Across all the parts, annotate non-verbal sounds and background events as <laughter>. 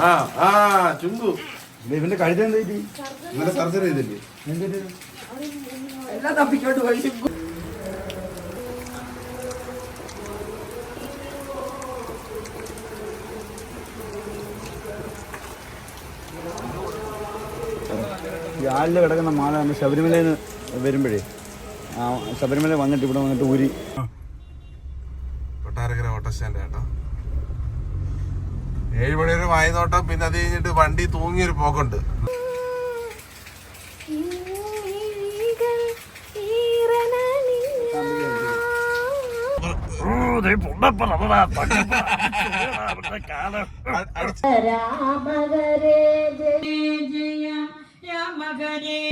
ആ ആ ചുങ്കു ഇവന്റെ കഴുത എന്താ പറ്റി ഇന്നലെ സർജറി ചെയ്തില്ലേ? എന്തിട്ട് എല്ലാം തപ്പിക്കോട്ട് പോയി ആളിൽ കിടക്കുന്ന മാല നമ്മൾ ശബരിമലയിൽ നിന്ന് വരുമ്പോഴേ ശബരിമല വന്നിട്ട് ഇവിടെ വന്നിട്ട് ഊരി. ഓട്ടോ സ്റ്റാൻഡ് കേട്ടോ. ഏഴ് മണി വരെ വായനോട്ടം പിന്നെ അത് കഴിഞ്ഞിട്ട് വണ്ടി തൂങ്ങിയൊരു പോക്കുണ്ട്.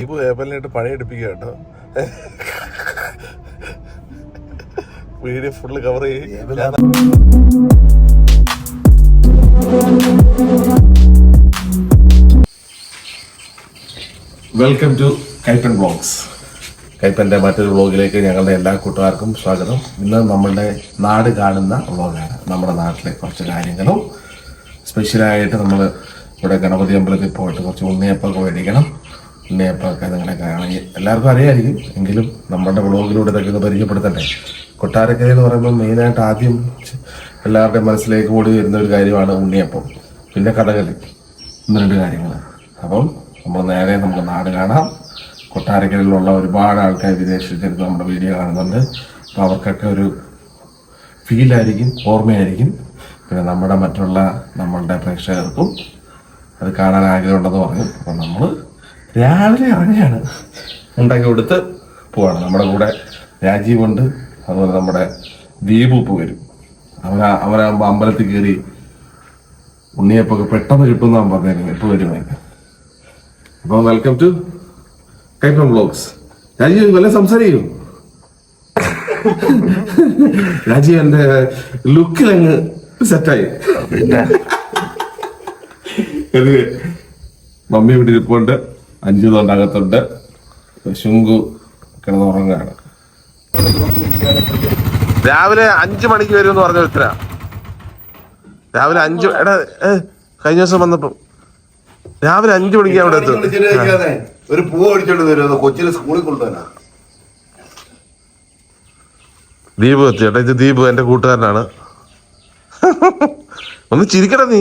ഇപ്പൊ ഏപ്പലിനായിട്ട് പണിയെടുപ്പിക്കുക കേട്ടോ. വീഡിയോ ഫുള്ള് കവർ ചെയ്യും. വെൽക്കം ടു കൈപ്പൻ ബ്ലോഗ്സ് കൈപ്പന്റെ മറ്റൊരു വ്ളോഗിലേക്ക് ഞങ്ങളുടെ എല്ലാ കൂട്ടുകാർക്കും സ്വാഗതം. ഇന്ന് നമ്മളുടെ നാട് കാണുന്ന വ്ളോഗാണ് നമ്മുടെ നാട്ടിലെ കുറച്ച് കാര്യങ്ങളും. സ്പെഷ്യലായിട്ട് നമ്മൾ ഇവിടെ ഗണപതി അമ്പലത്തിൽ പോയിട്ട് കുറച്ച് ഉണ്ണിയപ്പൊക്കെ മേടിക്കണം. ഉണ്ണിയപ്പൊക്കെ നിങ്ങളെ കാണാൻ എല്ലാവർക്കും അറിയാമായിരിക്കും എങ്കിലും നമ്മുടെ വ്ളോഗിലൂടെ ഇതൊക്കെ ഒന്ന് പരിചയപ്പെടുത്തണ്ടേ? കൊട്ടാരക്കര എന്ന് പറയുമ്പോൾ മെയിനായിട്ട് ആദ്യം എല്ലാവരുടെയും മനസ്സിലേക്ക് ഓടി വരുന്ന ഒരു കാര്യമാണ് ഉണ്ണിയപ്പം. പിന്നെ കഥകളി ഒന്ന് രണ്ട് കാര്യങ്ങൾ അപ്പം നമ്മൾ നേരെ നമുക്ക് നാട് കാണാം. കൊട്ടാരക്കരയിലുള്ള ഒരുപാട് ആൾക്കാർ വിദേശത്തിരുന്ന് നമ്മുടെ വീഡിയോ കാണുന്നുണ്ട്. അപ്പോൾ അവർക്കൊക്കെ ഒരു ഫീലായിരിക്കും ഓർമ്മയായിരിക്കും. പിന്നെ നമ്മുടെ മറ്റുള്ള നമ്മളുടെ പ്രേക്ഷകർക്കും അത് കാണാൻ ആഗ്രഹമുണ്ടെന്ന് പറഞ്ഞു. അപ്പോൾ നമ്മൾ രാവിലെ ഇറങ്ങിയാണ് ഉണ്ടാക്കി കൊടുത്ത് പോവാണ്. നമ്മുടെ കൂടെ രാജീവുണ്ട്. അതുപോലെ നമ്മുടെ ദീപുപ്പ് വരും. അവനാ അവനാകുമ്പോൾ അമ്പലത്തിൽ കയറി ഉണ്ണിയപ്പൊക്കെ പെട്ടെന്ന് കിട്ടുമെന്നാണ് പറഞ്ഞേക്കുന്നത്. ഇപ്പൊ വരും അപ്പോൾ welcome to Kaippan blogs Rajeev വല്ല സംസാരിക്കൂ. രാജീവ് എന്റെ ലുക്കിൽ അങ്ങ് സെറ്റായി മമ്മി ഇവിടെ ഇരിപ്പുണ്ട് അഞ്ചു തൊണ്ടകത്തുണ്ട് ശുങ്കു കിടന്നുറങ്ങാണ് രാവിലെ അഞ്ചു മണിക്ക് വരും എന്ന് പറഞ്ഞ ഉത്തര. രാവിലെ അഞ്ചു എടാ കഴിഞ്ഞ ദിവസം വന്നപ്പോ രാവിലെ അഞ്ചു മണിക്ക് അവിടെ എത്തും. ഒരു പൂ അടിച്ചോണ്ട് വരും കൊച്ചിന് സ്കൂളിൽ കൊണ്ടുവരാ. ദീപു എത്തി ചേട്ടാ ഇത് ദീപു എന്റെ കൂട്ടുകാരനാണ്. ഒന്ന് ചിരിക്കടാ നീ.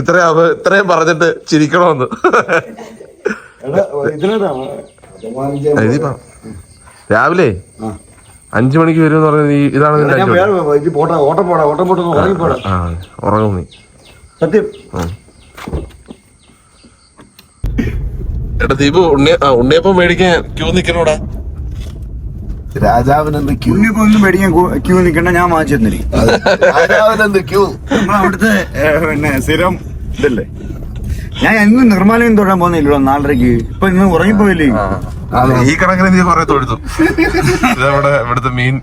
ഇത്രയും ഇത്രയും പറഞ്ഞിട്ട് ചിരിക്കണമെന്ന് പറ. രാവിലെ അഞ്ചു മണിക്ക് വരും എന്ന് പറഞ്ഞ ഇതാണ് നിന്റെ പോട്ടെ ഓട്ടം പോടാ ഓട്ടം പോട്ടെ ഉറങ്ങിപ്പോടാ ഉറങ്ങും നീ. സത്യം. എടാ ദീപു ഉണ്ണി ആ, ഉണ്ണിയപ്പം മേടിക്കാൻ ക്യൂ നിക്കണോടാ? രാജാവിനെന്ത് ക്യൂ? ഉണ്ണിയപ്പോ ഒന്നും മേടിക്കാൻ ക്യൂ നിക്കണ്ട ഞാൻ വാങ്ങിച്ചു തന്നിരിക്കും രാജാവിനെന്ത് ക്യൂ? ഏ, പിന്നെ സ്ഥിരം ഇതല്ലേ? ഞാൻ എന്നും നിർമ്മാലയം തൊഴാൻ പോകുന്നില്ലല്ലോ നാലരക്ക് ഇപ്പൊ ഇന്ന് ഉറങ്ങിപ്പോയില്ലേ? ഈ കണക്കിന് നീ കൊറേ തൊഴുത്തു ഇതവിടെ ഇവിടുത്തെ മീൻ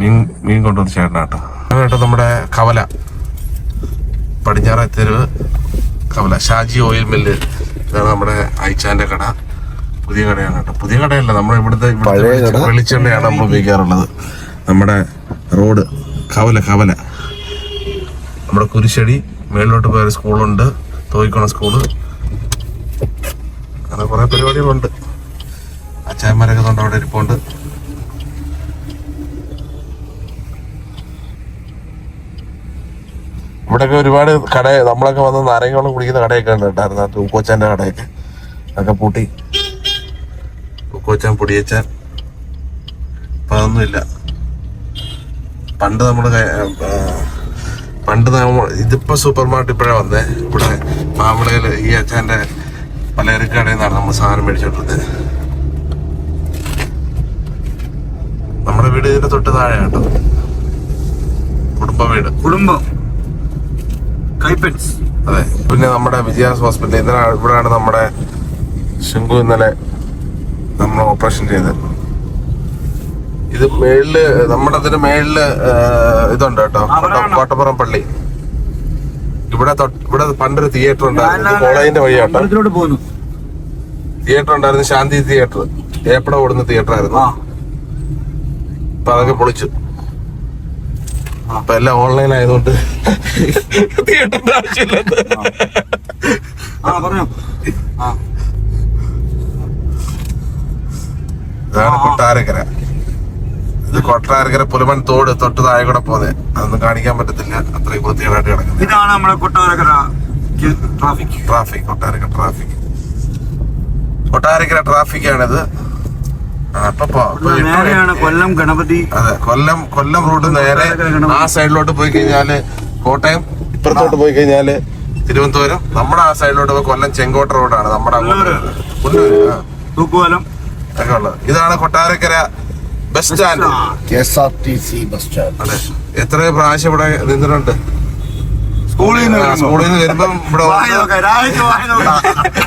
മീൻ മീൻ കൊണ്ടുവന്ന ചേട്ടനാട്ടോ. കേട്ടോ നമ്മുടെ കവല. പടിഞ്ഞാറ തെരുവ് കവല. Shaji oil mill. ഇതാണ് നമ്മുടെ അയച്ചാന്റെ കട. പുതിയ കടയാണ് കേട്ടോ. പുതിയ കടയല്ല നമ്മൾ ഇവിടുത്തെ പഴയ ഇവിടുത്തെ. വെളിച്ചെണ്ണയാണ് നമ്മൾ ഉപയോഗിക്കാറുള്ളത്. നമ്മുടെ റോഡ് കവല കവല. നമ്മുടെ കുരിശടി മേളിലോട്ട് പോയ സ്കൂളുണ്ട്. തോയിക്കോണ സ്കൂൾ. അങ്ങനെ കുറെ പരിപാടികളുണ്ട്. അച്ചായന്മാരൊക്കെ തൊണ്ട അവിടെ ഇരിപ്പുണ്ട്. ഇവിടെയൊക്കെ ഒരുപാട് കട നമ്മളൊക്കെ വന്ന് നാരങ്ങ കുടിക്കുന്ന കടയൊക്കെ ഉണ്ട് ഉണ്ടായിരുന്നു ആ തൂക്കോച്ചാന്റെ കടയൊക്കെ. അതൊക്കെ പൂട്ടി. തൂക്കോച്ചാൻ പൊടിയച്ചാൻ. ഇപ്പൊ അതൊന്നുമില്ല പണ്ട് ആ, പണ്ട് ഇതിപ്പോ സൂപ്പർ മാർക്കറ്റ് ഇപ്പോഴാ വന്നേ. ഇവിടെ മാമളയിൽ ഈ അച്ഛന്റെ പലചരക്ക് കടയിൽ നിന്നാണ് നമ്മൾ സാധനം മേടിച്ചോണ്ടിരുന്നത് നമ്മുടെ വീട് ഇതിന്റെ തൊട്ട് താഴെ കേട്ടോ. കുടുംബ വീട്. കുടുംബം. കൈപ്പൻസ്. അതെ. പിന്നെ നമ്മുടെ വിജയാസ് ഹോസ്പിറ്റൽ ഇന്നലെ ഇവിടെയാണ് നമ്മുടെ ശംഖു ഇന്നലെ നമ്മൾ ഓപ്പറേഷൻ ചെയ്തത്. ഇത് മേളിൽ നമ്മുടെ ഇതിന് മേളിൽ ഇതുണ്ട് കേട്ടോ. കോട്ടപ്പുറം പള്ളി. ഇവിടെ ഇവിടെ പണ്ടൊരു തിയേറ്റർ ഉണ്ടായിരുന്നു. കോളേജിന്റെ വഴി കേട്ടോ തിയേറ്റർ ഉണ്ടായിരുന്നു. ശാന്തി തിയേറ്റർ ഏപ്പട ഓടുന്ന തിയേറ്റർ ആയിരുന്നു. അതൊക്കെ പൊളിച്ചു. അപ്പൊ എല്ലാം ഓൺലൈൻ ആയതുകൊണ്ട് തിയേറ്ററിന്റെ ആവശ്യമില്ല ഇതാണ് കൊട്ടാരക്കര. ഇത് കൊട്ടാരക്കര പുലമൺ തോട് തൊട്ട് താഴെ കൂടെ പോന്നെ. അതൊന്നും കാണിക്കാൻ പറ്റത്തില്ല. അത്രയും വൃത്തികേടായിട്ട് കിടക്കുന്നത് ഇതാണ് നമ്മുടെ Kottarakkara traffic. Traffic Kottarakkara traffic. Kottarakkara traffic ആണ് ആ, അപ്പൊ പോ- ഇപ്പൊ എട്ട് മണി. നേരെയാണ് കൊല്ലം ഗണപതി. അതെ കൊല്ലം കൊല്ലം റൂട്ട് നേരെ ആ സൈഡിലോട്ട് പോയി കഴിഞ്ഞാൽ കോട്ടയം ഇപ്പുറത്തോട്ട് പോയി കഴിഞ്ഞാൽ തിരുവനന്തപുരം. നമ്മുടെ ആ സൈഡിലോട്ട് പോയി കൊല്ലം ചെങ്കോട്ട റോഡാണ്. നമ്മുടെ തൂക്കുപാലം. ഒക്കെ ഉള്ളത്. ഇതാണ് Kottarakkara bus stand K S R T C bus stand അതെ. എത്ര പ്രാവശ്യം ഇവിടെ നിന്നിട്ടുണ്ട്? സ്കൂളിൽ നിന്ന് സ്കൂളിൽ നിന്ന് വരുമ്പം ഇവിടെ വായി വായി.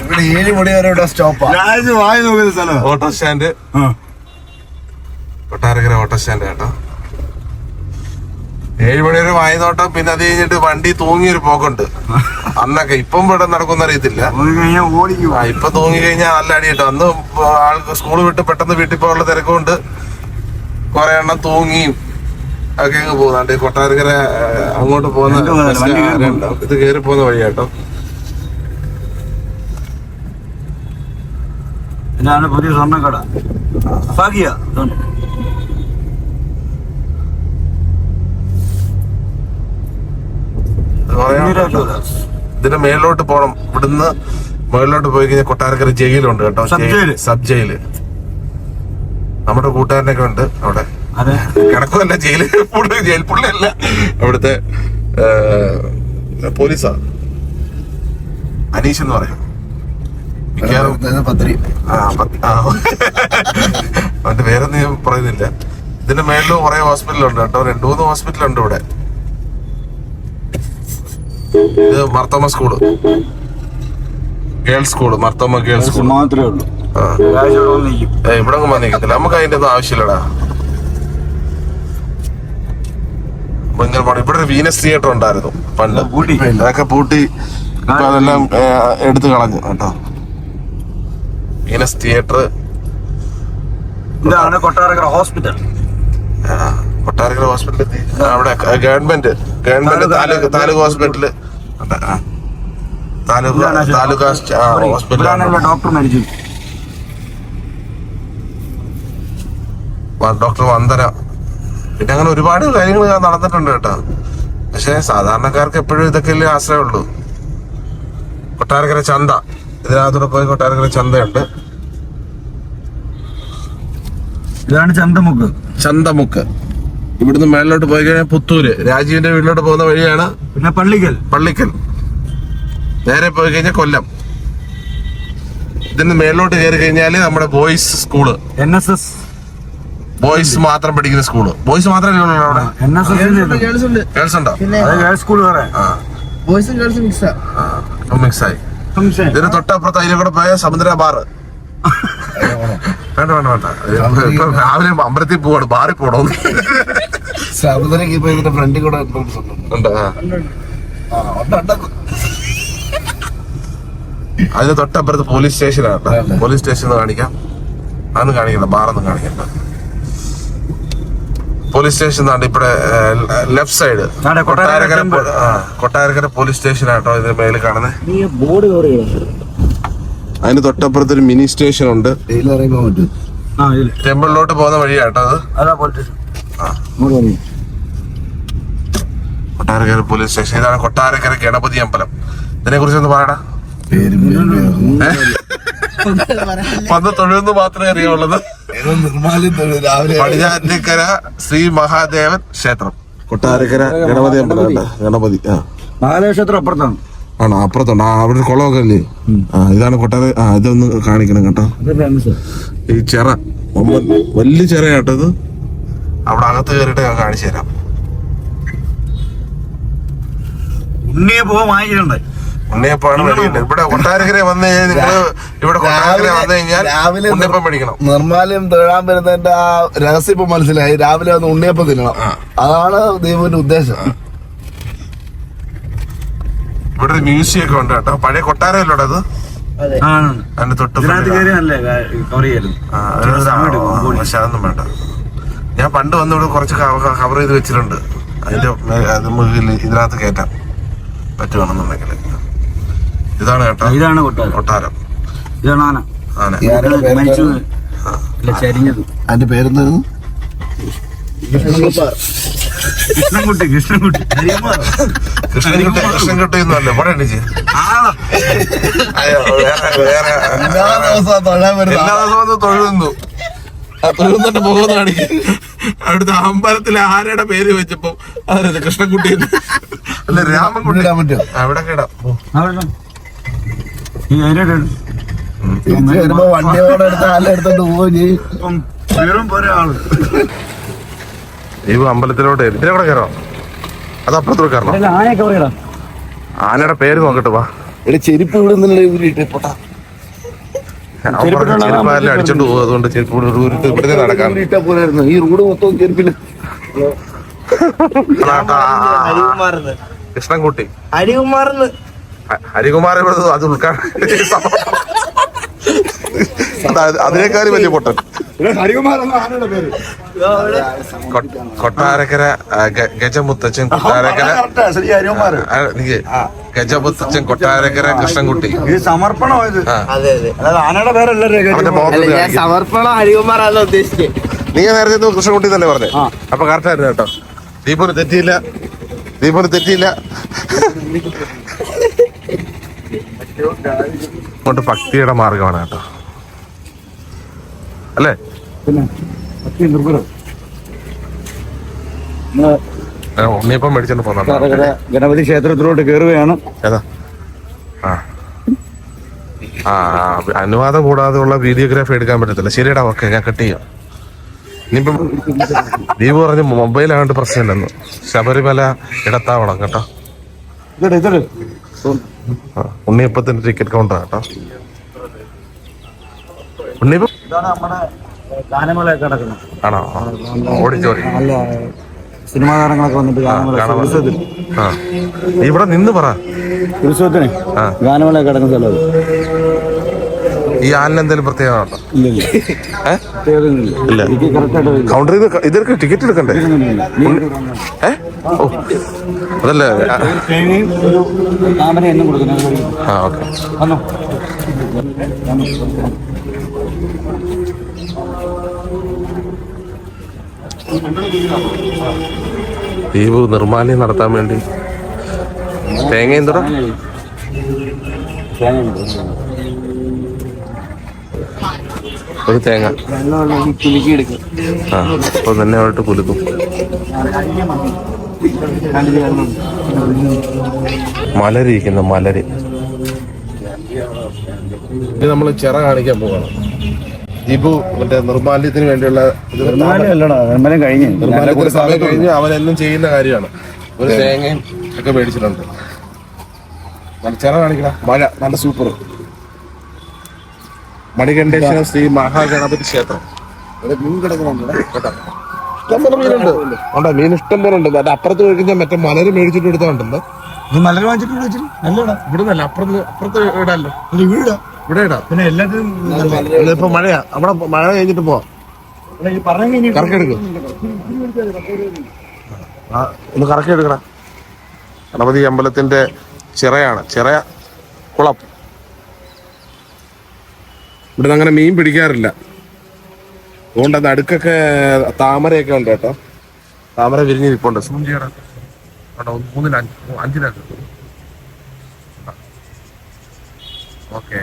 ഇവിടെ ഏഴ് മണി വരെ ഇവിടെ സ്റ്റോപ്പാ രാജ് വായി നോക്കുന്ന സ്ഥലം. Auto stand. Kottarakkara auto stand കേട്ടോ. ഏഴ് മണി വരെ വായനോട്ടം പിന്നെ അത് കഴിഞ്ഞിട്ട് വണ്ടി തൂങ്ങിയൊരു പോക്കുണ്ട്. അന്നൊക്കെ ഇപ്പം ഇവിടെ നടക്കുന്ന അറിയത്തില്ല. ഇപ്പൊ തൂങ്ങി കഴിഞ്ഞാൽ നല്ല അടി കിട്ടും. അന്ന് ആൾക്ക് സ്കൂൾ വിട്ട് പെട്ടെന്ന് വീട്ടിൽ പോകാനുള്ള തിരക്കുകൊണ്ട് കുറെ എണ്ണം തൂങ്ങിയും ഒക്കെ അങ്ങ് പോകുന്നുണ്ട്. കൊട്ടാരക്കര അങ്ങോട്ട് പോകുന്ന ഇത് കയറി പോകുന്ന വഴി കേട്ടോ. ഇതാണ് പുതിയ സ്വർണക്കട? ഭാഗ്യ കുറെ. ഇതിന്റെ മേളിലോട്ട് പോണം. ഇവിടുന്ന് മേളിലോട്ട് പോയി കഴിഞ്ഞാൽ കൊട്ടാരക്കര ജയിലുണ്ട് കേട്ടോ. Sub jail. നമ്മുടെ കൂട്ടുകാരനൊക്കെ ഉണ്ട് അവിടെ. അതെ. കിടക്കുമല്ല ജയിൽ പുള്ളി ജയിൽ പുള്ളിയല്ല. അവിടുത്തെ പോലീസാ. അനീഷ് എന്ന് പറയും. അവന്റെ പേരൊന്നും ഞാൻ പറയുന്നില്ല. ഇതിന്റെ മേളിലും കുറെ ഹോസ്പിറ്റലുണ്ട് കേട്ടോ. രണ്ടു മൂന്ന് ഹോസ്പിറ്റലുണ്ട് ഇവിടെ. ഇത് Marthamma school. Girls school Marthamma girls school മാത്രമേ ഉള്ളൂ. ഇവിടെ വന്നിരിക്കത്തില്ല. നമുക്ക് അതിന്റെ ഒന്നും ആവശ്യമില്ലടാ. അപ്പൊ ഇങ്ങനെ ഇവിടെ ഒരു വീനസ് തിയേറ്റർ ഉണ്ടായിരുന്നു പണ്ട്. പൂട്ടി. അതൊക്കെ പൂട്ടി ഇപ്പൊ അതെല്ലാം എടുത്തു കളഞ്ഞു കേട്ടോ. വീനസ് തിയേറ്റർ ഇതാണ് കൊട്ടാരക്കര ഹോസ്പിറ്റൽ. കൊട്ടാരക്കര ഹോസ്പിറ്റലിൽ അവിടെ government government taluk taluk hospital. Taluk taluk ഹോസ്പി- ഹോസ്പിറ്റലാണ്. ഡോക്ടർ മരിച്ചു ഡോക്ടർ വന്ദന പിന്നെ അങ്ങനെ ഒരുപാട് കാര്യങ്ങൾ നടന്നിട്ടുണ്ട് കേട്ടോ. പക്ഷെ സാധാരണക്കാർക്ക് എപ്പോഴും ഇതൊക്കെയല്ലേ ആശ്രയമുള്ളൂ. കൊട്ടാരക്കര ചന്ത. ഇതിനകത്തൂടെ പോയി കൊട്ടാരക്കര ചന്തയുണ്ട്. ഇതാണ് ചന്തമുക്ക്. ചന്തമുക്ക്. ഇവിടുന്ന് മേളിലോട്ട് പോയി കഴിഞ്ഞാൽ പുത്തൂര്. രാജീവിന്റെ വീട്ടിലോട്ട് പോകുന്ന വഴിയാണ് പിന്നെ പള്ളിക്കൽ. പള്ളിക്കൽ. നേരെ പോയി കഴിഞ്ഞാൽ കൊല്ലം. ഇതിന് മേളിലോട്ട് കയറി കഴിഞ്ഞാൽ നമ്മുടെ boys school. N S S. Boys മാത്രം പഠിക്കുന്ന സ്കൂൾ ബോയ്സ് മാത്രമല്ലേ ഉള്ളൂ അവിടെ? എൻ എസ് എസ് ഗേൾസ് ഉണ്ട് ഗേൾസ് ഉണ്ടോ. അത് ഗേൾസ് സ്കൂൾ വേറെ. ആ. ബോയ്സും ഗേൾസും മിക്സാ മിക്സ് ആയി. ഇതിന് തൊട്ടപ്പുറത്ത് അതിലെ കൂടെ പോയ സമുദ്ര ബാർ. വേണ്ട വേണ്ട വേണ്ട. ഇപ്പൊ രാവിലെ അമ്പലത്തിൽ പോവാണ് ബാറിൽ പോണോ? സമുദ്രക്ക് ഇപ്പൊ ഇതിന്റെ ഫ്രണ്ടിൽ കൂടെ ഉണ്ട് ആ. അതിന് തൊട്ടപ്പുറത്ത് പോലീസ് സ്റ്റേഷനാണ് പോലീസ് സ്റ്റേഷൻ കാണിക്കാം. അതൊന്നും കാണിക്കണ്ട ബാറൊന്നും കാണിക്കണ്ട. പോലീസ് സ്റ്റേഷൻ ആണ് ഇവിടെ left side. Kottarakkara Kottarakkara police station ആട്ടോ ഇതിന് മേളിൽ കാണുന്നത് ബോർഡ് അതിന് തൊട്ടപ്പുറത്ത് ഒരു മിനി സ്റ്റേഷൻ ഉണ്ട് ടെമ്പിളിലോട്ട് പോകുന്ന വഴിയാട്ടോ അത്. Kottarakkara police station. ഇതാണ് കൊട്ടാരക്കര ഗണപതി അമ്പലം. ഇതിനെ കുറിച്ച് ഒന്ന് പറയടാ <laughs> പേരും തൊഴുന്ന് തൊഴിലെന്ന് മാത്രമേ അറിയാവുള്ളത് തൊഴിൽ രാവിലെ പടിഞ്ഞാറ്റിക്കര ശ്രീ മഹാദേവൻ ക്ഷേത്രം. കൊട്ടാരക്കര ഗണപതി അമ്പലം ഗണപതി. ആ. മഹാദേവക്ഷേത്രം അപ്പുറത്താണ്. ആണോ? അപ്പുറത്തുണ്ട്? ആ അവിടെ കുളമൊക്കെ അല്ലേ ആ ഇതാണ് കൊട്ടാര ആ ഇതൊന്ന് കാണിക്കണം കേട്ടോ. ഈ ചിറ വലിയ ചിറ കേട്ടോ ഇത്. അവിടെ അകത്ത് കയറിയിട്ട് ഞാൻ കാണിച്ചു തരാം ഉണ്ണിയെ പോകാൻ വാങ്ങിച്ചിട്ടുണ്ട് ഉണ്ണിയപ്പാണ് മേടിക്കേണ്ടത്. ഇവിടെ കൊട്ടാരക്കര വന്നു കഴിഞ്ഞാൽ നിങ്ങൾ ഇവിടെ കൊട്ടാരക്കര വന്നു കഴിഞ്ഞാൽ രാവിലെ ഉണ്ണിയപ്പം മേടിക്കണം. നിർമ്മാലയം തൊഴാൻ വരുന്നതിന്റെ ആ രഹസ്യം ഇപ്പൊ മനസ്സിലായി. രാവിലെ വന്ന് ഉണ്ണിയപ്പം തിന്നണം. അതാണ് ദൈവത്തിന്റെ ഉദ്ദേശം. ഇവിടെ ഒരു മ്യൂസിയം ഒക്കെ ഉണ്ട് കേട്ടോ. പഴയ കൊട്ടാരമല്ലോടെ അത്. അതിന്റെ തൊട്ട് പക്ഷെ അതൊന്നും വേണ്ട. ഞാൻ പണ്ട് വന്നിവിടെ കുറച്ച് കവർ ചെയ്ത് വെച്ചിട്ടുണ്ട്. അതിന്റെ മുകളിൽ ഇതിനകത്ത് കയറ്റാം പറ്റുവാണെന്നുണ്ടെങ്കിൽ. ഇതാണ് കേട്ടോ ഇതാണ് കൊട്ടാരം. കൊട്ടാരം. ഇതാണ് ആന. ആന. മരിച്ചു. അല്ല ചരിഞ്ഞത്. അതിന്റെ പേരെന്തായിരുന്നു കൃഷ്ണൻകുട്ടി. കൃഷ്ണൻകുട്ടി കൃഷ്ണൻകുട്ടി. കൃഷ്ണൻകുട്ടി എന്നല്ലേ വേറെ എല്ലാ ദിവസവും തൊഴാൻ വരുന്ന എല്ലാ ദിവസവും തൊഴുന്നു. തൊഴുന്നിട്ട് പോകുന്നതാണ് അവിടുത്തെ അമ്പലത്തിലെ ആനയുടെ പേര് വെച്ചപ്പോ അതെ കൃഷ്ണൻകുട്ടി. അല്ല രാമൻകുട്ടി. അവിടെ കേടാ. ഈ അതിന്റെ തിരിച്ച് വരുമ്പോ വണ്ടിയോടെ എടുത്ത് ആല പോവുകയും ചെയ്യും ഇപ്പം വീറും പോരെ ആൾ. ഈ അമ്പലത്തിലോട്ട് ഇതിലെ കൂടെ കയറാം? അത് അപ്പുറത്തോട്ട് കയറണം? ആനയുടെ പേര് നോക്കട്ടെ വാ. എടി ചെരുപ്പ് ഇവിടെ നിന്നല്ലേ ഊരിട്ടെ പൊട്ടാ. അവൻ പറഞ്ഞ ചെരുപ്പായാലും അടിച്ചോണ്ട് പോകും അതുകൊണ്ട് ചെരുപ്പ് നടക്കാം ഊരിട്ടാ പോലായിരുന്നു ഈ റോഡ് മൊത്തം ചെരുപ്പിൽ. കൃഷ്ണൻകുട്ടി. അരികുമാർന്ന് ഹ- ഹരികുമാർ അത് ഉദ്ഘാടനം <laughs> അതിനേക്കാളും വലിയ പൊട്ടൻ. കൊട്ടാരക്കര ഗജമുത്തച്ഛൻ കൊട്ടാരക്കര. ശ്രീ ആ, നിക്ക്. ഗജമുത്തച്ഛൻ കൊട്ടാരക്കര കൃഷ്ണൻകുട്ടി. സമർപ്പണം ആനയുടെ പേരല്ലേ. സമർപ്പണം ഹരികുമാറാണല്ലോ ഉദ്ദേശിച്ചത് നീ നേരത്തെ കൃഷ്ണൻകുട്ടി എന്നല്ലേ പറഞ്ഞേ. അപ്പൊ കറക്റ്റ് ആയിരുന്നു കേട്ടോ. ദീപന് തെറ്റിയില്ല. ദീപന് തെറ്റിയില്ല. അങ്ങോട്ട് ഭക്തിയുടെ മാർഗമാണ് കേട്ടോ. അല്ലേ? ഉണ്ണിയപ്പം മേടിച്ചോണ്ട് പോന്നാ. കൊട്ടാരക്കര ഗണപതി ക്ഷേത്രത്തിലോട്ട് കയറുകയാണ് ഏതാ? ആ. ആ അനുവാദം കൂടാതെ ഉള്ള വീഡിയോഗ്രാഫി എടുക്കാൻ പറ്റത്തില്ല. ശരിയടാ ഓക്കെ ഞാൻ കട്ട് ചെയ്യാം. ഇനിയിപ്പം ദീപ് പറഞ്ഞ മൊബൈലാണ്ട് പ്രശ്നമില്ലെന്ന്. ശബരിമല ഇടത്താവണം കേട്ടോ. ഇതട് ഇതട്. ഉണ്ണിയപ്പത്തിന്റെ ടിക്കറ്റ് കൗണ്ടർ കേട്ടോ. ആണോ. സിനിമാ താരങ്ങളൊക്കെ വന്നിട്ട് ഗാനമേള ഇവിടെ നിന്ന് പറ. ഉത്സവത്തിന് ആ. ഗാനമേളയൊക്കെ നടക്കുന്ന സ്ഥലം. ഈ ആലിന് എന്തെങ്കിലും പ്രത്യേകത ഉണ്ടോ? ഇല്ല. കൗണ്ടർ ചെയ്ത് ഇതൊക്കെ ടിക്കറ്റ് എടുക്കണ്ടേ. ഏ? ഓ. അതല്ലേ? ആ, ഓക്കെ. ദീപു ദ്വീപ് നിർമ്മാല്യം നടത്താൻ വേണ്ടി. തേങ്ങ എന്തുടാ? ഒരു തേങ്ങ. ആ അപ്പൊ തന്നെ അവിടെ കുലുക്കും. മലരിയിരിക്കുന്ന മലര്. ഇത് നമ്മൾ ചിറ കാണിക്കാൻ പോവാണ്. ജിബു മറ്റേ നിർമ്മാല്യത്തിന് വേണ്ടിയുള്ള ഇത് അല്ലടാ നിർമ്മലം കഴിഞ്ഞ്. നിർമ്മാല്യത്തിന് സമയം കഴിഞ്ഞ് അവൻ എന്നും ചെയ്യുന്ന കാര്യമാണ്. ഒരു തേങ്ങയും ഒക്കെ മേടിച്ചിട്ടുണ്ട്. നല്ല ചിറ കാണിക്കണ മഴ നല്ല സൂപ്പർ. മണികണ്ഠേശ്വരം ശ്രീ മഹാഗണപതി ക്ഷേത്രം. മീൻ കിടക്കുന്നുണ്ട് കേട്ടോ? ഇഷ്ടംപോലെ മീനുണ്ട്. ഉണ്ടോ? മീൻ ഇഷ്ടം പോലെ ഉണ്ട്. മറ്റേ അപ്പുറത്ത് കഴിക്കുന്ന മറ്റേ മലര് മേടിച്ചിട്ട് എടുത്തോണ്ടല്ലോ നീ മലര് വാങ്ങിച്ചിട്ട് വിളിച്ചിട്ട് നല്ലടാ ഇവിടെ നല്ല അപ്പുറത്ത് അപ്പുറത്ത് ഇടാല്ലോ. ഒരു വീടാ. ഇവിടെ ഇടാ. പിന്നെ എല്ലാത്തിനും ഇപ്പൊ മഴയാ. അവിടെ മഴ കഴിഞ്ഞിട്ട് പോവാം കറക്കെടുക്കും ഒന്ന് കറക്കെടുക്കണ ഗണപതി അമ്പലത്തിന്റെ ചിറയാണ്. ചിറ കുളം. ഇവിടെ അങ്ങനെ മീൻ പിടിക്കാറില്ല. അതുകൊണ്ട് അത് അടുക്കൊക്കെ താമരയൊക്കെ ഉണ്ട് കേട്ടോ. താമര വിരിഞ്ഞ് നിൽപ്പുണ്ട് സൂം ചെയ്യടാ കേട്ടോ മൂന്നിൽ അഞ്ചിനകത്ത് ഓക്കെ.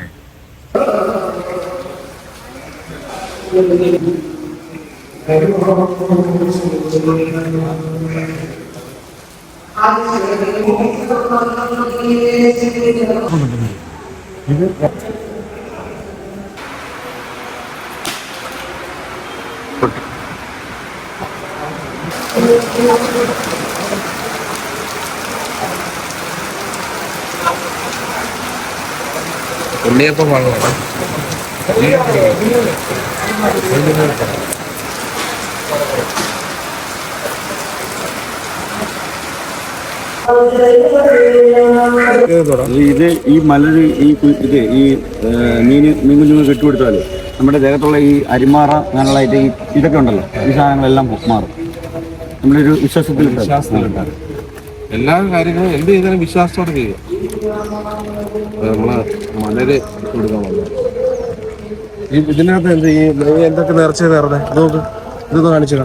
ഉണ്ണിയപ്പം വാങ്ങണം. ഇത് ഈ മലര് ഈ ഇത് ഈ മീന് മീൻ കുഞ്ഞുങ്ങൾ കെട്ടുകൊടുത്താൽ നമ്മുടെ ദേഹത്തുള്ള ഈ അരിമാറ അങ്ങനെയുള്ള ഈ ഇതൊക്കെ ഉണ്ടല്ലോ. ഈ സാധനങ്ങളെല്ലാം മാറും. നമ്മളൊരു വിശ്വാസത്തിൽ വിശ്വാസത്തിലുണ്ടാകും എല്ലാ കാര്യങ്ങളും എന്ത് ചെയ്താലും വിശ്വാസത്തോടെ ചെയ്യുക. നമ്മൾ മലര് കൊടുക്കാൻ ഈ ഇതിനകത്ത് എന്ത് ഈ എന്തൊക്കെ നേർച്ച നേർന്നെ നോക്ക്. ഇതൊന്ന് കാണിച്ചു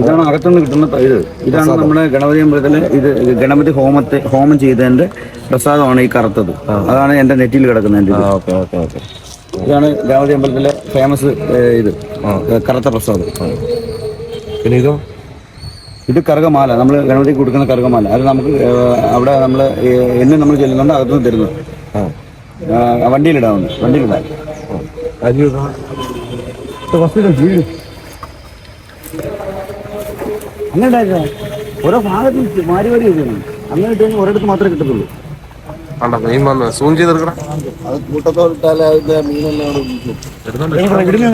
ഇതാണ് അകത്തുനിന്ന് കിട്ടുന്ന തൈര്. ഇത് ഇതാണ് നമ്മുടെ ഗണപതി അമ്പലത്തിൽ ഇത് ഗണപതി ഹോമത്തെ ഹോമം ചെയ്തതിന്റെ പ്രസാദമാണ് ഈ കറുത്തത്. അതാണ് എന്റെ നെറ്റിയിൽ കിടക്കുന്നത് എന്റെ ഇത്. Okay okay okay. ഇതാണ് ഗണപതി അമ്പലത്തിലെ ഫേമസ് ഇത്. കറുത്ത പ്രസാദം. പിന്നെ ഇതോ ഇത് കറുകമാല നമ്മൾ ഗണപതിക്ക് കൊടുക്കുന്ന കറുകമാല. അത് നമുക്ക് അവിടെ നമ്മൾ എന്നും നമ്മൾ ചെല്ലുന്നുണ്ട് അകത്തുനിന്ന് തരുന്നു. അരി ഇതോ? അങ്ങനെ? ഓരോ ഭാഗത്ത് മാറി മാറി അങ്ങനെ ഇട്ട് കഴിഞ്ഞാൽ ഒരിടത്ത് മാത്രമേ കിട്ടത്തുള്ളൂ. മീൻ വന്ന് സൂം അത് അതിന്റെ മീനെല്ലാം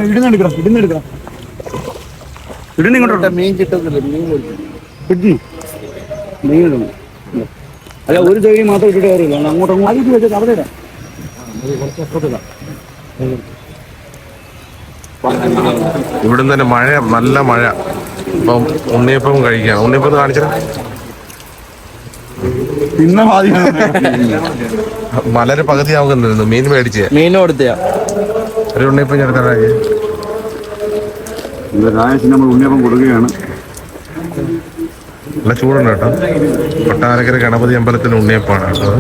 ഇടുന്നെടുക്കണം ഇടുന്നെടുക്കണം ഇടുന്ന ഇങ്ങോട്ടോ മീൻ അല്ല ഒരു സൈഡിൽ മാത്രം ഇട്ടിട്ട് കാര്യമില്ല. അങ്ങോട്ടും അങ്ങോട്ടും ഇവിടെ വെച്ചാൽ അവിടെ ഇടാം. ഇവിടുന്ന് തന്നെ മഴ നല്ല മഴ. ഇപ്പം ഉണ്ണിയപ്പം കഴിക്കാം. ഉണ്ണിയപ്പം കാണിച്ചാ? പിന്നെ മലര് പകുതി പകുതിയാവുന്നു മീൻ മേടിച്ച്? മീൻ കൊടുത്തയാ. ഒരു ഉണ്ണിയപ്പം ഞാൻ എടുക്കാനാക്കി രാജേഷിന് നമ്മൾ ഉണ്ണിയപ്പം കൊടുക്കുകയാണ്. നല്ല ചൂടുണ്ട് കേട്ടോ. കൊട്ടാരക്കര ഗണപതി അമ്പലത്തിലെ ഉണ്ണിയപ്പാണ് കേട്ടോ.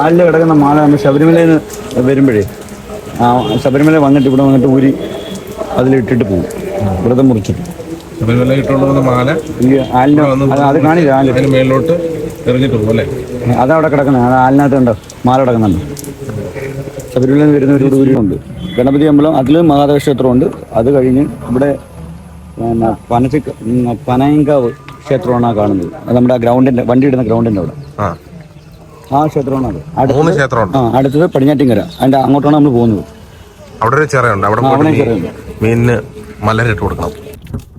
ആലിൽ കിടക്കുന്ന മാല നമ്മൾ ശബരിമലയിൽ നിന്ന് വരുമ്പോഴേ ആ ശബരിമല വന്നിട്ട് ഇവിടെ വന്നിട്ട് ഊരി അതിലിട്ടിട്ട് പോകും. വ്രതം മുറിച്ചിട്ട് ശബരിമല ഇട്ടുകൊണ്ട് മാല? അത് കാണില്ല അതിന് മേളിലോട്ട് എറിഞ്ഞിട്ട് പോകും അല്ലേ? അതവിടെ കിടക്കണേ അത് ആലിനകത്ത് ഉണ്ടോ മാല കിടക്കുന്നുണ്ട്. ശബരിമലയിൽ വരുന്ന ഒരു ഗുരുവിനുണ്ട് ഗണപതി അമ്പലം അതിൽ മഹാദേവ ക്ഷേത്രമുണ്ട് അത് കഴിഞ്ഞ് ഇവിടെ പനച്ചിക്ക പനയങ്കാവ് ക്ഷേത്രമാണ് കാണുന്നത്. അത് നമ്മുടെ ഗ്രൗണ്ടിന്റെ വണ്ടി ഇടുന്ന ഗ്രൗണ്ടിന്റെ അവിടെ. ആ. ക്ഷേത്രമാണ് അത്. ആ അടുത്തത് പടിഞ്ഞാറ്റിങ്കര. അതിന്റെ അങ്ങോട്ടാണ് നമ്മൾ പോകുന്നത്. അവിടെ ഒരു ചിറയുണ്ട്. അവിടെ. മീനിന് മലരിട്ട് കൊടുക്കണം.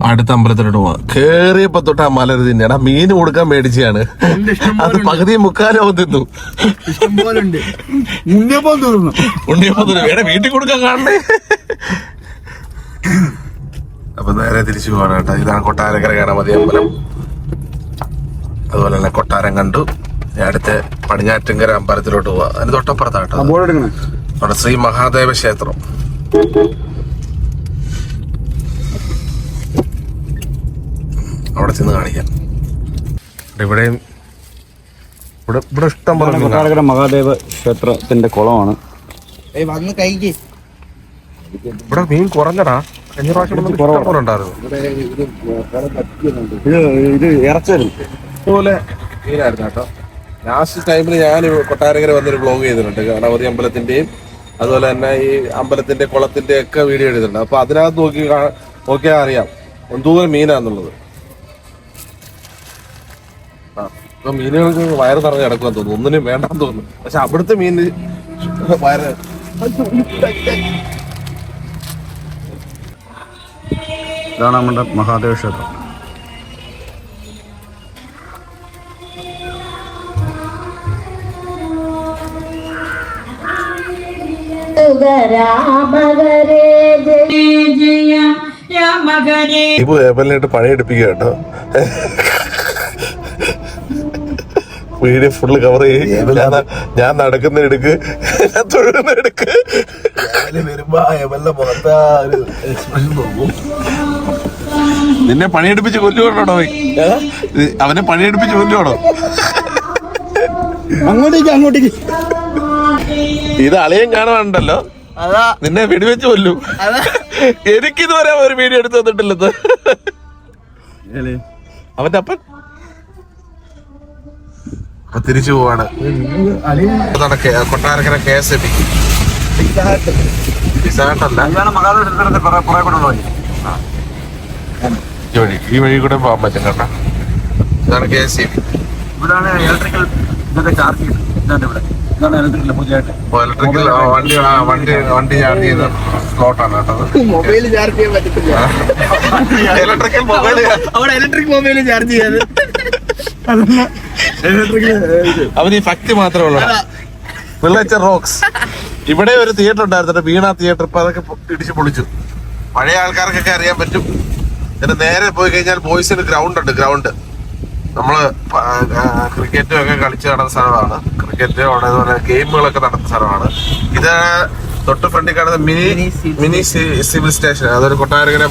അടുത്ത അമ്പലത്തിലോട്ട് പോവാം. കേറിയപ്പോ തൊട്ട് ആ മലര് ആ മീൻ കൊടുക്കാൻ മേടിച്ചാണ് അത് പകുതി മുക്കാലും തിന്നു. ഉണ്ണിയപ്പം തീർന്നു ഉണ്ണിയപ്പം തിന്നു. വേണേ വീട്ടിൽ കൊടുക്കാൻ കാണണേ. അപ്പൊ നേരെ തിരിച്ചു പോവാണ് കേട്ടോ. ഇതാണ് കൊട്ടാരക്കര ഗണപതി അമ്പലം. അതുപോലെ തന്നെ കൊട്ടാരം കണ്ടു. അടുത്ത പടിഞ്ഞാറ്റിങ്കര അമ്പലത്തിലോട്ട് പോവാ. അതിന് തൊട്ടപ്പുറത്താട്ടോ അവിടെ ശ്രീ മഹാദേവ ക്ഷേത്രം. അവിടെ ചെന്ന് കാണിക്കാം. ഇവിടെയും ഇവിടെ ഇവിടെ ഇഷ്ടം പോലെ കൊട്ടാരക്കര മഹാദേവ ക്ഷേത്രത്തിന്റെ കുളമാണ്. വന്ന് കഴിക്ക്. ഇവിടെ മീൻ കുറഞ്ഞടാ. കഴിഞ്ഞ പ്രാവശ്യം പോലെ ഉണ്ടായിരുന്നു. ഇത് ഇത് ഇറച്ചരും ഇതുപോലെ മീനായിരുന്നു കേട്ടോ. ലാസ്റ്റ് ടൈമിൽ ഞാൻ കൊട്ടാരക്കര വന്നൊരു ബ്ലോഗ് ചെയ്തിട്ടുണ്ട്. ഗണപതി അമ്പലത്തിന്റെയും അതുപോലെ തന്നെ ഈ അമ്പലത്തിന്റെ കുളത്തിന്റെ ഒക്കെ വീഡിയോ എടുത്തിട്ടുണ്ട് അപ്പൊ അതിനകത്ത് നോക്കി നോക്കിയാൽ അറിയാം. എന്തോരം മീനാന്നുള്ളത്. ഇപ്പൊ മീനുകൾക്ക് വയറ് നിറഞ്ഞ് കിടക്കാൻ തോന്നുന്നു. ഒന്നിനും വേണ്ടാന്ന് തോന്നുന്നു. പക്ഷെ അവിടുത്തെ മീന് വയറ് ഇതാണ് നമ്മുടെ മഹാദേവ ക്ഷേത്രം. ഇപ്പൊ ഏപ്പലിനായിട്ട് പണിയെടുപ്പിക്കട്ടോ കേട്ടോ വീഡിയോ ഫുള്ള് കവർ ചെയ്യും ഞാൻ നടക്കുന്ന എടുക്ക് ഞാൻ തൊഴുന്ന എടുക്ക് നിന്നെ പണിയെടുപ്പിച്ച് കൊല്ലുകൊണ്ടോ അവനെ പണിയെടുപ്പിച്ച് കൊല്ലുകൊണ്ടോ അങ്ങോട്ടേക്ക് അങ്ങോട്ടേക്ക്. ഇത് അളിയൻ കാണാനുണ്ടല്ലോ അതാ. നിന്നെ വെടിവെച്ച് കൊല്ലു. എനിക്കിതുവരെ ഒരു വീഡിയോ എടുത്തു തന്നിട്ടില്ലത്. അവന്റെ അപ്പൻ? അപ്പൊ തിരിച്ചു പോവാണ്. അതാണ് Kottarakkara K S E B. വിസാട്ടല്ല ഇതാണ് മഹാദേവ ക്ഷേത്രത്തിന്റെ കുറെ കുറെ കൂടെ ഉള്ള വഴി ഈ വഴി കൂടെ പോകാൻ പറ്റും കേട്ടോ. ഇതാണ് കെ എസ് ഇവിടെ ഇവിടാണ് ഇലക്ട്രിക്കൽ ഇതൊക്കെ ചാർജ് ചെയ്തു ഇതാണ് ഇവിടെ. ഇതാണ് ഇലക്ട്രിക്കൽ പുതിയതായിട്ട് ഇലക്ട്രിക്കൽ വണ്ടി ആ, വണ്ടി വണ്ടി ചാർജ് ചെയ്ത സ്ലോട്ടാണ് കേട്ടത് മൊബൈൽ ചാർജ് ചെയ്യാൻ പറ്റത്തില്ല. ഇലക്ട്രിക്കൽ മൊബൈൽ അവിടെ ഇലക്ട്രിക് മൊബൈൽ ചാർജ് ചെയ്യാൻ. അവന് ഈ ഭക്തി മാത്രമേ ഉള്ളൂ പിള്ളേച്ച റോക്സ് ഇവിടെ ഒരു തിയേറ്റർ ഉണ്ടായിരുന്നു വീണ തിയേറ്റർ ഇപ്പൊ അതൊക്കെ പൊ- ഇടിച്ച് പൊളിച്ചു. പഴയ ആൾക്കാർക്കൊക്കെ അറിയാൻ പറ്റും. പിന്നെ നേരെ പോയി കഴിഞ്ഞാൽ ബോയ്സിന് ഗ്രൗണ്ട് ഉണ്ട് ഗ്രൗണ്ട് നമ്മൾ ക്രിക്കറ്റും ഒക്കെ കളിച്ച് നടന്ന സ്ഥലമാണ്. ക്രിക്കറ്റ് അതേപോലെ ഗെയിമുകളൊക്കെ നടത്തുന്ന സ്ഥലമാണ്. ഇത് തൊട്ട് ഫ്രണ്ടിൽ കാണുന്ന മിനി മിനി സിവിൽ സ്റ്റേഷൻ. അതൊരു കൊട്ടാരക്കര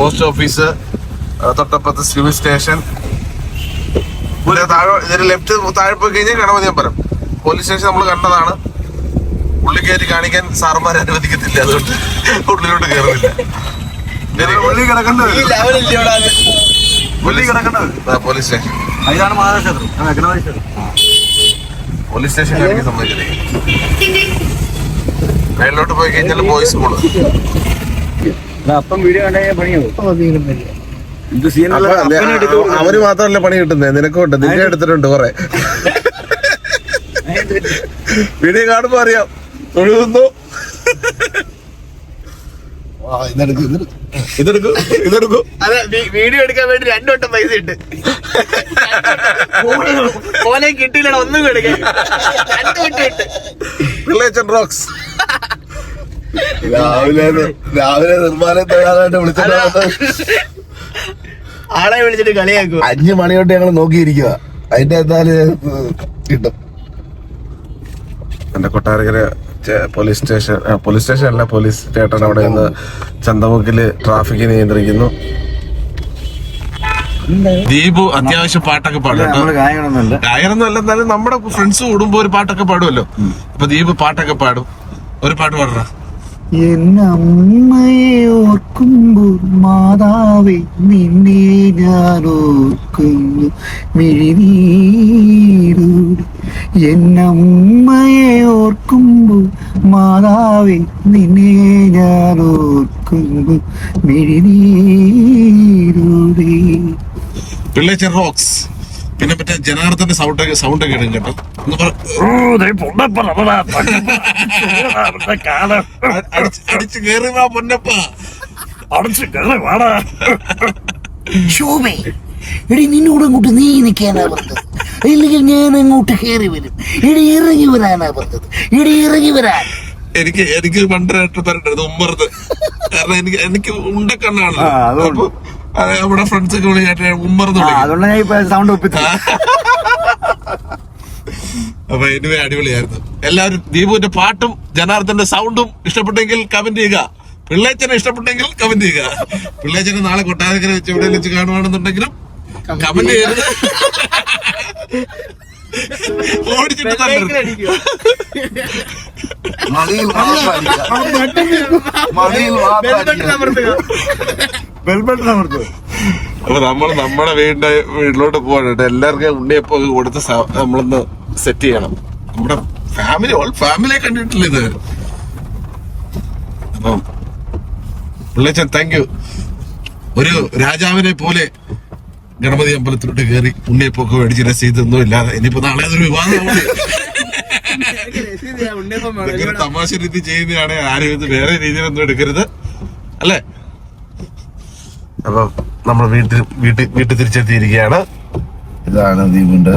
പോസ്റ്റ് ഓഫീസ്. തൊട്ടപ്പുറത്ത് സിവിൽ സ്റ്റേഷൻ. താഴെ ഇതിന് ലെഫ്റ്റ് താഴെ പോയി കഴിഞ്ഞാൽ ഗണപതി അമ്പലം പോലീസ് സ്റ്റേഷൻ നമ്മൾ കണ്ടതാണ്. ഉള്ളിൽ കയറി കാണിക്കാൻ സാറുമാർ അനുവദിക്കത്തില്ല. അതുകൊണ്ട് ഉള്ളിലോട്ട് കയറുന്നില്ല ഉള്ളി പോലീസ് സ്റ്റേഷൻ. മഹാരാഷ്ട്രം പോലീസ് സ്റ്റേഷൻ സമ്മതിക്കത്തില്ല മേളിലോട്ട് പോയി കഴിഞ്ഞാൽ ബോയ്സ് സ്കൂൾ. അപ്പം വീഡിയോ പണിയാവും അവർ മാത്രമല്ല പണി കിട്ടുന്നത് നിനക്കും നിന്നെ നിന്റെ എടുത്തിട്ടുണ്ട് കുറെ. വീഡിയോ കാണുമ്പോ അറിയാം. ഒഴുകുന്നു ആ, ഇതെടുക്ക്, ഇതെടുക്കും. അതെ വീഡിയോ എടുക്കാൻ വേണ്ടി രണ്ടോട്ടം പൈസ ഇട്ട്. ഫോനെ കിട്ടിയില്ല ഒന്നും ഇട്ട്. പിള്ളേച്ചൻ റോക്സ് രാവിലെ രാവിലെ നിർമ്മാണം തയ്യാറായിട്ട് വിളിച്ചിട്ട് ആളെ വിളിച്ചിട്ട് കളിയാക്കും. അഞ്ചു മണി തൊട്ട് ഞങ്ങൾ നോക്കിയിരിക്കുക അതിന്റെ എന്തായാലും കിട്ടും. എന്റെ Kottarakkara police station police station അല്ല പോലീസ് ചേട്ടൻ അവിടെ നിന്ന് ചന്തമുക്കിൽ ട്രാഫിക് നിയന്ത്രിക്കുന്നു. ദീപു അത്യാവശ്യം പാട്ടൊക്കെ പാടും ഗായകനൊന്നും അല്ല എന്നാലും നമ്മുടെ ഫ്രണ്ട്സ് കൂടുമ്പോ ഒരു പാട്ടൊക്കെ പാടുമല്ലോ അപ്പൊ ദീപ് പാട്ടൊക്കെ പാടും. ഒരു പാട്ട് പാടണ എന്നമ്മയെ ഓർക്കുമ്പോൾ മാതാവേ നിന്നെ ഞാൻ ഓർക്കുന്നു. മിഴിനീരോട് എന്നമ്മയെ ഓർക്കുമ്പോൾ മാതാവേ നിന്നെ ഞാൻ ഓർക്കുന്നു. മിഴിനീരോടെ. പിള്ളേച്ചൻ റോക്സ് പിന്നെ മറ്റേ ജനാർദ്ദന്റെ സൗണ്ട് സൗണ്ട് ഒക്കെ ഇടും കേട്ടോ. <laughs> അടിച്ച് കേറി <laughs> ശോഭേ എടി നിന്നോട് അങ്ങോട്ട് നീ നിൽക്കാനാ പറഞ്ഞത്. ഇല്ലെങ്കിൽ ഞാൻ അങ്ങോട്ട് കയറി വരും. എടി ഇറങ്ങി വരാനാ പറഞ്ഞത്. എടി ഇറങ്ങി വരാൻ. എനിക്ക് എനിക്ക് പണ്ടായിട്ട് പറഞ്ഞത് ഉമ്മറത്ത് കാരണം എനിക്ക് എനിക്ക് ഉണ്ടക്കണ്ണാണ്. അപ്പൊ നമ്മുടെ ഫ്രണ്ട്സ് ഒക്കെ വിളിച്ചിട്ട് ഉമ്മർന്ന് വിളിക്കും. അതുകൊണ്ട് ഞാൻ ഇപ്പൊ സൗണ്ട് ഒപ്പിച്ചു അപ്പൊ എനിവേ അടിപൊളിയായിരുന്നു. എല്ലാവരും ദീപുവിന്റെ പാട്ടും ജനാർദ്ദന്റെ സൗണ്ടും ഇഷ്ടപ്പെട്ടെങ്കിൽ കമന്റ് ചെയ്യുക. പിള്ളേച്ചനെ ഇഷ്ടപ്പെട്ടെങ്കിൽ കമന്റ് ചെയ്യുക. പിള്ളേച്ചനെ നാളെ കൊട്ടാരക്കര വെച്ച് എവിടെയെങ്കിലും വെച്ച് കാണുവാണെന്നുണ്ടെങ്കിലും കമന്റ് ചെയ്യരുത്. ഓടിച്ചിട്ട്. ബെൽബട്ടൺ അപ്പൊ നമ്മൾ നമ്മുടെ വീടിന്റെ വീട്ടിലോട്ട് പോവാണ് കേട്ടോ. എല്ലാവർക്കും ഉണ്ണിയപ്പോ കൊടുത്ത് നമ്മളൊന്ന് സെറ്റ് ചെയ്യണം. നമ്മുടെ ഫാമിലി ഓൾ ഫാമിലിയെ കണ്ടിട്ടില്ല ഇത്? അപ്പം പുള്ളിച്ചൻ താങ്ക് യു ഒരു രാജാവിനെ പോലെ ഗണപതി അമ്പലത്തിലോട്ട് കയറി ഉണ്ണിയപ്പൊക്കെ മേടിച്ച് രസീതൊന്നും ഇല്ലാതെ. ഇനിയിപ്പോ നാളെ അതൊരു വിവാദമാണ് തമാശ രീതി ചെയ്യുന്നതാണ് ആരും ഇത് വേറെ രീതിയിലൊന്നും എടുക്കരുത്. അല്ലേ? അപ്പൊ നമ്മൾ വീട്ടിൽ വീട്ടിൽ വീട്ടിൽ തിരിച്ചെത്തിയിരിക്കുകയാണ്. ഇതാണ് ദീപുണ്ട്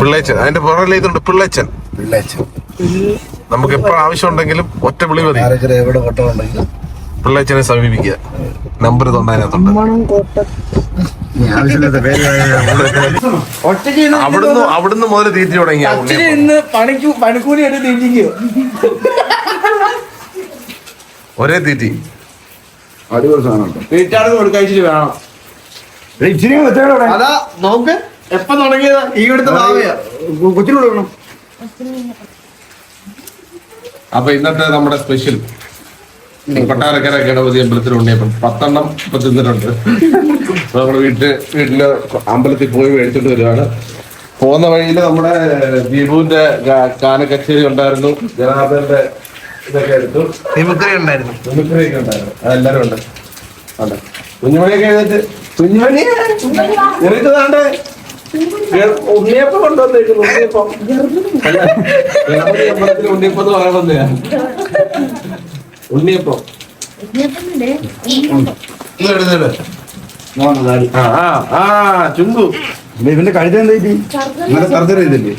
പിള്ളേച്ചൻ. അതിന്റെ പുറകിൽ ഇതുണ്ട് പിള്ളേച്ചൻ. പിള്ളേച്ചൻ. നമുക്ക് എപ്പോഴാവശ്യം ആവശ്യമുണ്ടെങ്കിലും ഒറ്റ വിളി മതി. എവിടെ കൊട്ടമുണ്ടെങ്കിലും പിള്ളേച്ചനെ സമീപിക്കുക. നമ്പർ തൊണ്ടതിനകത്തുണ്ട് അവിടുന്ന് അവിടുന്ന് മുതൽ തീറ്റി തുടങ്ങി അച്ഛന് ഇന്ന് പണിക്കൂ പണിക്കൂലി എടുത്ത് തിരിക്കോ ഒരേ തീറ്റി. അടിപൊളി സാധനം കൊടുക്കഴിച്ചിട്ട് വേണം. ഇച്ചിരി അതാ നോക്ക്. എപ്പൊ തുടങ്ങിയതാ? ഈ ഇവിടുത്തെ ഭാവിയാ കൊച്ചിനോട് വേണം അപ്പൊ ഇന്നത്തെ നമ്മുടെ സ്പെഷ്യൽ കൊട്ടാരക്കര ഗണപതി അമ്പലത്തിൽ ഉണ്ണിയപ്പം പത്തെണ്ണം ഇപ്പൊ തിന്നിട്ടുണ്ട് അപ്പൊ നമ്മൾ വീട്ടിൽ വീട്ടിൽ അമ്പലത്തിൽ പോയി മേടിച്ചിട്ട് വരികയാണ്. പോകുന്ന വഴിയിൽ നമ്മുടെ ദീപുവിന്റെ ഗാ- കച്ചേരി ഉണ്ടായിരുന്നു. ജനാർദ്ദന്റെ ഇതൊക്കെ എടുത്തു. നിമുക്കറി ഉണ്ടായിരുന്നു. മിമിക്രിയൊക്കെ ഉണ്ടായിരുന്നു. അതെല്ലാരും ഉണ്ട്. അതെ കുഞ്ഞുമണിയൊക്കെ എഴുതിട്ട് കുഞ്ഞുമണി! നിനക്ക് താണ്ടേ ഉണ്ണിയപ്പം കൊണ്ടുവന്നേക്കുന്നു ഉണ്ണിയപ്പം. അല്ല, ഗണപതി അമ്പലത്തിൽ ഉണ്ണിയപ്പം എന്ന് പറയണമെന്ന് ഞാൻ ഉണ്ണിയപ്പം. ചുങ്കു. ഇവന്റെ കഴുത എന്താ പറ്റി ഇന്നലെ സർജറി ചെയ്തില്ലേ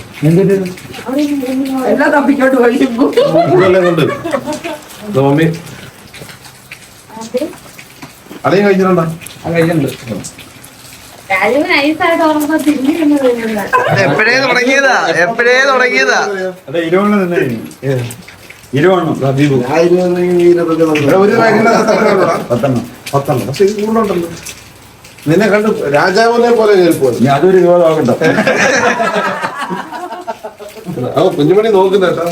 എല്ലാം തപ്പിക്കോട്ട് പോയി ഇതെല്ലാം കൊണ്ട്. നോമി അളിയും കഴിച്ചിട്ടുണ്ടോ? നൈസായിട്ട് ഓർമ്മ തിരിഞ്ഞു എപ്പോഴേ തുടങ്ങിയതാ? എപ്പോഴേ തുടങ്ങിയതാ? ഇരുപത് തന്നെ പത്തെണ്ണം പത്തെണ്ണം. പക്ഷെ ഇത് കൂടുതലുണ്ടല്ലോ. നിന്നെ കണ്ട് രാജാവിനെ പോലെ കയറിപ്പോയി ഇനി അതൊരു അവ കുഞ്ഞുമണി നോക്കുന്ന കേട്ടോ.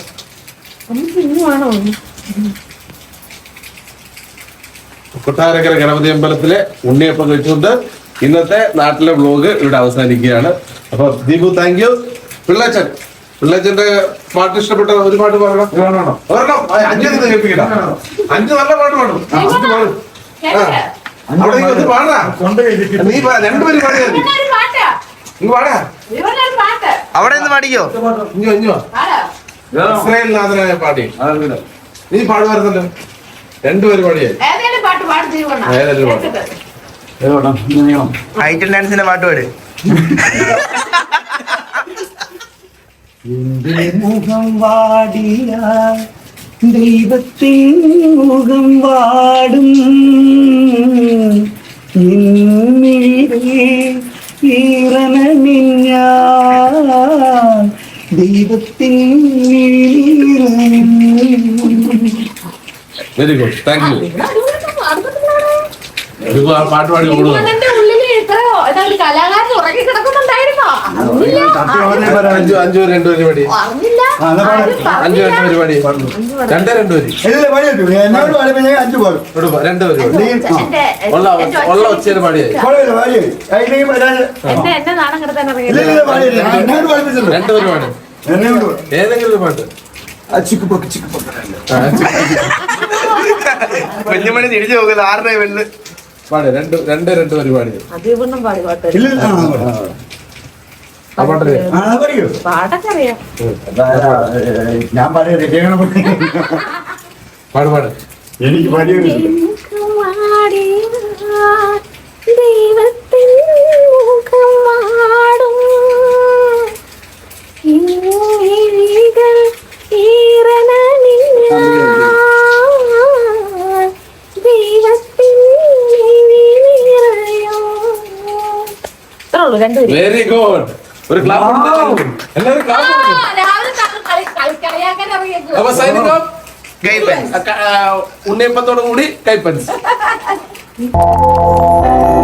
കൊട്ടാരക്കര ഗണപതി അമ്പലത്തിലെ ഉണ്ണിയപ്പം കഴിച്ചുകൊണ്ട് ഇന്നത്തെ നാട്ടിലെ വ്ലോഗ് ഇവിടെ അവസാനിക്കുകയാണ്. അപ്പൊ ദീപു താങ്ക് യു പിള്ളച്ചൻ. പിള്ളച്ചന്റെ പാട്ട് ഇഷ്ടപ്പെട്ട ഒരു പാട്ട് പാടണം ഒരെണ്ണം. അഞ്ചു അഞ്ച് നിന്ന് കേൾപ്പിക്കണ്ട. അഞ്ച് നല്ല പാട്ട് പാടും. അഞ്ച് പാടും. ആ. അവിടെ നീ ഒന്ന് പാടാ. നീ രണ്ടുപേരും പാടിയാ മതി. നീ പാടാ. അവിടെ നിന്ന് പാടിക്കോ? ഇഞ്ഞോ ഇഞ്ഞോ ഇസ്രായേൽ നാഥനായ പാടി. നീ പാടുമായിരുന്നല്ലോ. രണ്ടുപേരും പാടിയായി. ഏതെങ്കിലും പാട്ട് പാടി തീരുവണം ഏതെങ്കിലും പാട്ട്. ഇരുവണ്ണം നീളം ഐറ്റം ഡാൻസിന്റെ പാട്ട് പാട്. <laughs> എന്റെ മുഖം വാടിയ ദൈവത്തിൻ മുഖം വാടും. ഈറനണിഞ്ഞ ദൈവത്തിൻ വെരി ഗുഡ് താങ്ക് യു ആ പാട്ട് പാടി ഓടുക. കലാകാരൻ ഉറങ്ങി അഞ്ചു അഞ്ചു പരിപാടി രണ്ടേ അഞ്ചു പാടും ഇവിടെ പാ, രണ്ടുപേര് പാടി. എന്റെ ഉള്ള ഉള്ള പാടിയായി. ഏതെങ്കിലും പാട്ട് ചിക്ക് പൊക്ക് പൊക്ക്. തിരിച്ചു പോകുന്നത് ആരുടെ വെല്ല്? പാടി രണ്ട് രണ്ട് രണ്ടുപേര് പാടി അതീവണ്ണം പാടി പാട്ട് ഇല്ല ഇല്ല ആ, പാടി. ആ. പാട്ടേ ആ. പറയൂ പാട്ടൊക്കെ അറിയാം? ഞാൻ പാടിയ രചന പാട് പാട്. എനിക്ക് പാടിയ ദൈവത്തിൻ മുഖം രണ്ടുപേരും. വെരി ഗുഡ് ഒരു ക്ലാപ്പ് എല്ലാവരും അറിയാം അപ്പൊ സൈനികം കൈപ്പൻസ്. ഉണ്ണിയപ്പത്തോടു കൂടി കൈപ്പൻസ്. <laughs>